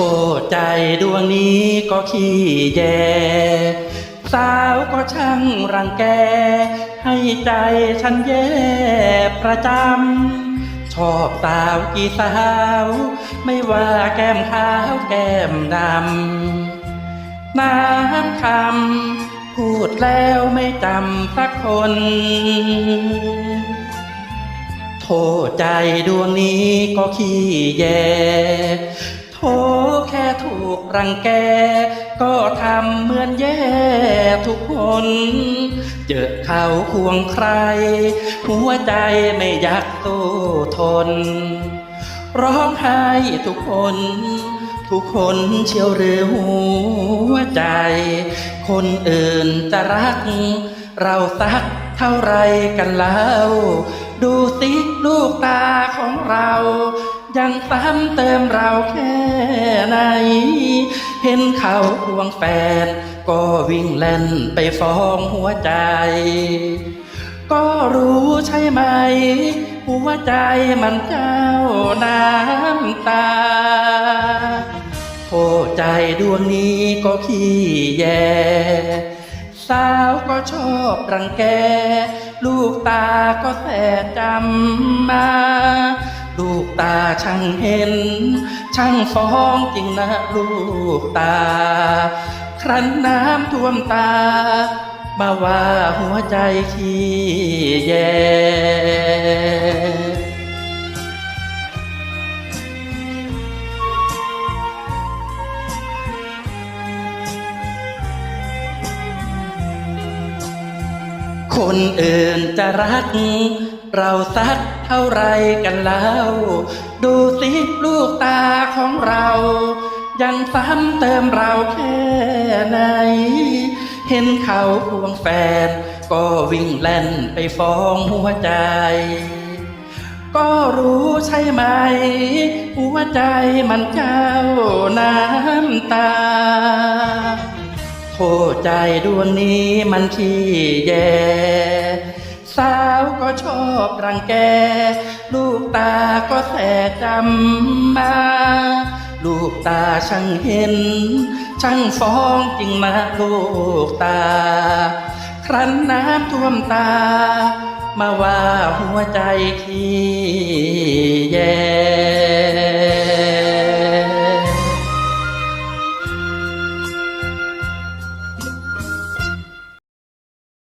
ทษใจดวงนี้ก็ขี้แยสาวก็ช่างรังแก ให้ใจฉันแย่ประจำ ชอบสาวกี่สาว ไม่ว่าแก้มขาวแก้มดำ น้ำคำพูดแล้วไม่จำสักคน โทษใจดวงนี้ก็ขี้แยโทแค่ถู กรังแก ก็ทำเหมือนแย่ทุกคน เจอเขาควงใคร หัวใจไม่อยากสู้ทน ร้องไห้ทุกคน ทุกคนเชียวหรือหัวใจ คนอื่นจะรัก เราสักเท่าไรกันแล้ว ดูสิลูกตาของเรา ยังซ้ำเติมเราแค่ไหน เห็นเขาควงแฟน ก็วิ่งเล่นไปฟ้องหัวใจ ก็รู้ใช่ไหม หัวใจมันเจ้าน้ำตาโทษใจดวงนี้ก็ขี้แยสาวก็ชอบรังแก ลูกตาก็แสจำมา ตาช่างเห็น ช่างฟ้องจริงนะลูกตา ครั้นน้ำท่วมตา มาว่าหัวใจขี้แยคนอื่นจะรัก เราสักเท่าไรกันแล้ว ดูสิลูกตาของเรา ยังซ้ำเติมเราแค่ไหน เห็นเขาควงแฟน ก็วิ่งเล่นไปฟ้องหัวใจ ก็รู้ใช่ไหม หัวใจมันเจ้าน้ำตาโทษใจดวงนี้มันขี้แย่ สาวก็ชอบรังแก ลูกตาก็แสจำมาลูกตาช่างเห็น ช่างฟ้องจริงนะลูกตา ครั้นน้ำท่วมตา มาว่าหัวใจขี้แย่